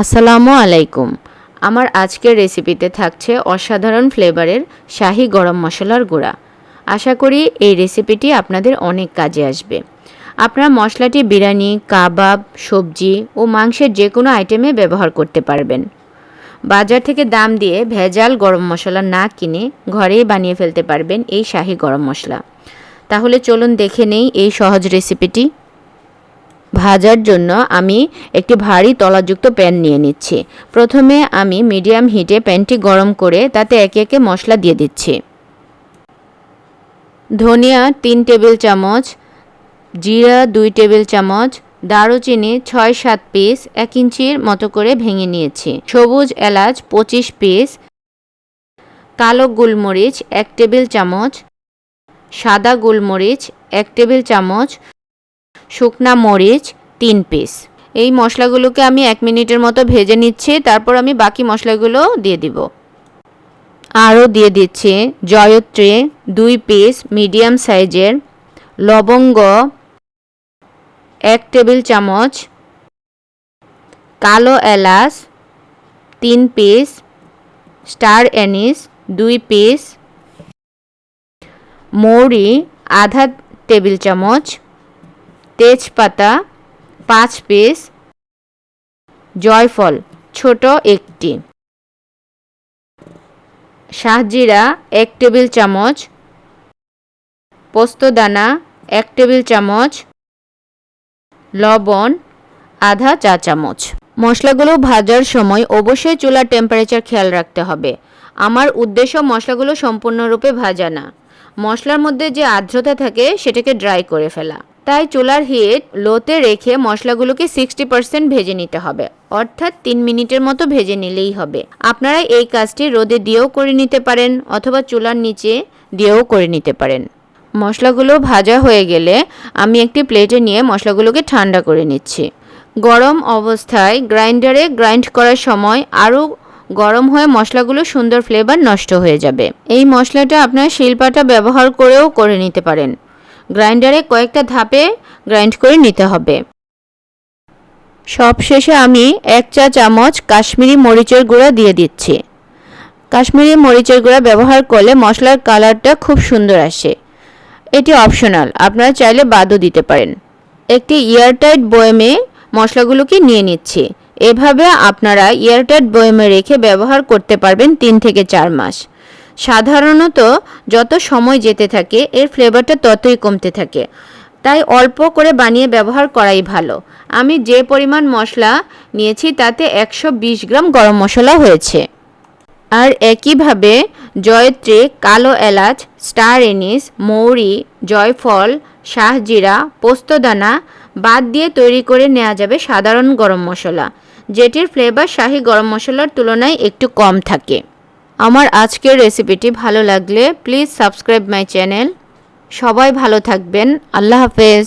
আসসালামু আলাইকুম। আমার আজকের রেসিপিতে থাকছে অসাধারণ ফ্লেভারের শাহি গরম মশলার গুঁড়া। আশা করি এই রেসিপিটি আপনাদের অনেক কাজে আসবে। আপনারা মশলাটি বিরিয়ানি, কাবাব, সবজি ও মাংসের যে কোনো আইটেমে ব্যবহার করতে পারবেন। বাজার থেকে দাম দিয়ে ভেজাল গরম মশলা না কিনে ঘরেই বানিয়ে ফেলতে পারবেন এই শাহি গরম মশলা। তাহলে চলুন দেখে নেই এই সহজ রেসিপিটি। ভাজার জন্য আমি একটি ভারী তলাযুক্ত প্যান নিয়ে নিচ্ছি। প্রথমে আমি মিডিয়াম হিটে প্যানটি গরম করে তাতে একে একে মশলা দিয়ে দিচ্ছি। ধনিয়া তিন টেবিল চামচ, জিরা দুই টেবিল চামচ, দারুচিনি ছয় সাত পিস, এক ইঞ্চির মতো করে ভেঙে নিয়েছি। সবুজ এলাচ পঁচিশ পিস, কালো গোলমরিচ এক টেবিল চামচ, সাদা গোলমরিচ এক টেবিল চামচ শুকনা মরিচ, তিন পিস। এই মশলাগুলোকে আমি এক মিনিটের মতো ভেজে নিচ্ছি, তারপর আমি বাকি মশলাগুলো দিয়ে দিব। আরও দিয়ে দিচ্ছি জয়ত্রী দুই পিস মিডিয়াম সাইজের লবঙ্গ, এক টেবিল চামচ কালো এলাচ, তিন পিস স্টার অ্যানিস, দুই পিস মৌরি, আধা টেবিল চামচ তেজপাতা, পাঁচ পিস, জয়ফল, ছোট একটি। শাহজিরা এক টেবিল চামচ। পোস্তদানা এক টেবিল চামচ। লবণ, আধা চা চামচ। মশলাগুলো ভাজার সময় অবশ্যই চুলার টেম্পারেচার খেয়াল রাখতে হবে। আমার উদ্দেশ্য মশলাগুলো সম্পূর্ণরূপে ভাজা না। মশলার মধ্যে যে আর্দ্রতা থাকে, সেটাকে ড্রাই করে ফেলা। তাই চুলার হিট লোতে রেখে মশলাগুলোকে সিক্সটি পার্সেন্ট ভেজে নিতে হবে। অর্থাৎ তিন মিনিটের মতো ভেজে নিলেই হবে। আপনারা এই কাজটি রোদে দিয়েও করে নিতে পারেন অথবা চুলার নিচে দিয়েও করে নিতে পারেন। মশলাগুলো ভাজা হয়ে গেলে আমি একটি প্লেটে নিয়ে মশলাগুলোকে ঠান্ডা করে নিচ্ছি। গরম অবস্থায় গ্রাইন্ডারে গ্রাইন্ড করার সময় আরও গরম হয়ে মশলাগুলো সুন্দর ফ্লেভার নষ্ট হয়ে যাবে। এই মশলাটা আপনার শিলপাটা ব্যবহার করেও করে নিতে পারেন। গ্রাইন্ডারে কয়েকটা ধাপে গ্রাইন্ড করে নিতে হবে। সবশেষে আমি এক চা চামচ কাশ্মীরি মরিচের গুঁড়া দিয়ে দিচ্ছি। কাশ্মীরি মরিচের গুঁড়া ব্যবহার করলে মশলার কালারটা খুব সুন্দর আসে। এটি অপশনাল, আপনারা চাইলে বাদও দিতে পারেন। একটি এয়ারটাইট বয়েমে মশলাগুলোকে নিয়ে নিচ্ছি। এভাবে আপনারা এয়ারটাইট বয়েমে রেখে ব্যবহার করতে পারবেন তিন থেকে চার মাস। সাধারণত যত সময় যেতে থাকে, এর ফ্লেভারটা ততই কমতে থাকে। তাই অল্প করে বানিয়ে ব্যবহার করাই ভালো। আমি যে পরিমাণ মশলা নিয়েছি, তাতে একশো বিশ গ্রাম গরম মশলা হয়েছে। আর একইভাবে জয়ত্রী, কালো এলাচ, স্টার এনিস, মৌরি, জয়ফল, শাহজিরা, পোস্তদানা বাদ দিয়ে তৈরি করে নেওয়া যাবে সাধারণ গরম মশলা, যেটির ফ্লেভার শাহি গরম মশলার তুলনায় একটু কম থাকে। আমার আজকের রেসিপিটি ভালো লাগলে প্লিজ সাবস্ক্রাইব মাই চ্যানেল সবাই ভালো থাকবেন। আল্লাহ হাফেজ।